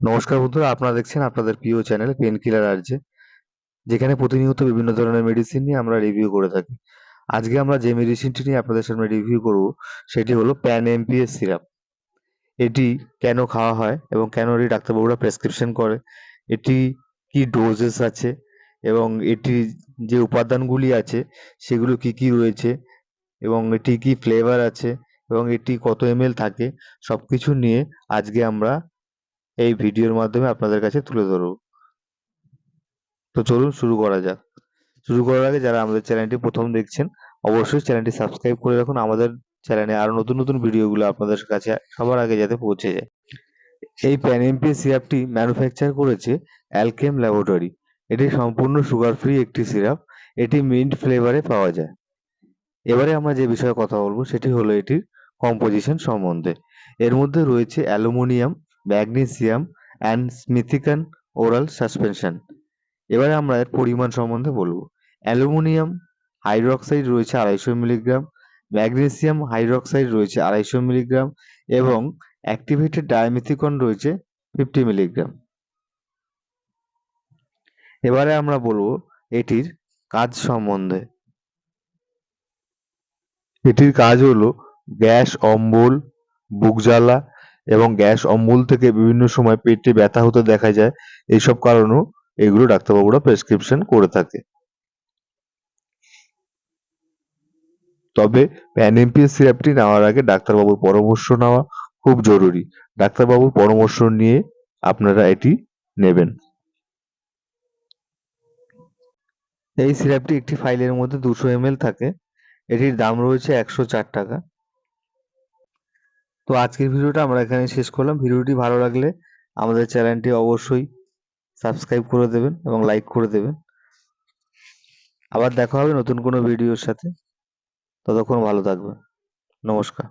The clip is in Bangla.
নমস্কার বন্ধুরা, আপনারা দেখছেন আপনাদের প্রিয় চ্যানেল পেন কিলার আরজে যেখানে প্রতিনিয়ত বিভিন্ন ধরনের মেডিসিন নিয়ে আমরা রিভিউ করে থাকি। আজকে আমরা যে মেডিসিনটি নিয়ে আপনাদের সামনে রিভিউ করব, সেটি হলো প্যান এমপিএস সিরাপ এটি কেন খাওয়া হয় এবং কেন এটি ডাক্তারবাবুরা প্রেসক্রিপশন করে? এটি কি ডোজেস আছে? এবং এটির যে উপাদানগুলি আছে, সেগুলো কি কি রয়েছে? এবং এটি কি ফ্লেভার আছে? এবং এটি কত এমএল থাকে? সব কিছু নিয়ে আজকে আমরা এই ভিডিওর মাধ্যমে আপনাদের কাছে তুলে ধরব। তো চলুন শুরু করা যাক। শুরু করার আগে যারা আমাদের চ্যানেলটি প্রথম দেখছেন, অবশ্যই চ্যানেলটি সাবস্ক্রাইব করে রাখুন। আমাদের চ্যানেলে আরও নতুন নতুন ভিডিওগুলো আপনাদের কাছে সবার আগে যাতে পৌঁছে যায়। এই প্যানএমপি সিরাপটি ম্যানুফ্যাকচার করেছে অ্যালকেম ল্যাবরেটরি এটি সম্পূর্ণ সুগার ফ্রি একটি সিরাপ এটি মিন্ট ফ্লেভারে পাওয়া যায়। এবারে আমরা যে বিষয়ে কথা বলব, সেটি হলো এটির কম্পোজিশন সম্বন্ধে। এর মধ্যে রয়েছে aluminium magnesium and simethicone oral suspension. এবারে আমরা এর পরিমাণ সম্বন্ধে বলব। অ্যালুমিনিয়াম হাইড্রক্সাইড রয়েছে আড়াইশো মিলিগ্রাম, ম্যাগনেসিয়াম হাইড্রক্সাইড রয়েছে আড়াইশো মিলিগ্রাম এবং অ্যাক্টিভেটেড ডায়ামিথিকন রয়েছে ফিফটি মিলিগ্রাম। এবারে আমরা বলব এটির কাজ সম্বন্ধে। এটির কাজ হলো গ্যাস, অম্বল, বুক জ্বালা এবং গ্যাস অম্বল থেকে বিভিন্ন সময় পেটে ব্যথা হতে দেখা যায়, এইসব কারণেও এগুলো ডাক্তারবাবুরা প্রেসক্রিপশন করে থাকে। তবে প্যানএমপিএস সিরাপটি নেওয়ার আগে ডাক্তারবাবুর পরামর্শ নেওয়া খুব জরুরি। ডাক্তারবাবুর পরামর্শ নিয়ে আপনারা এটি নেবেন। এই সিরাপটি একটি ফাইলের মধ্যে দুশো এমএল থাকে। এটির দাম রয়েছে একশো চার টাকা। তো আজকের ভিডিওটা আমরা এখানে শেষ করলাম। ভিডিওটি ভালো লাগলে আমাদের চ্যানেলটি অবশ্যই সাবস্ক্রাইব করে দেবেন এবং লাইক করে দেবেন। আবার দেখা হবে নতুন কোনো ভিডিওর সাথে। ততক্ষণ ভালো থাকবেন। নমস্কার।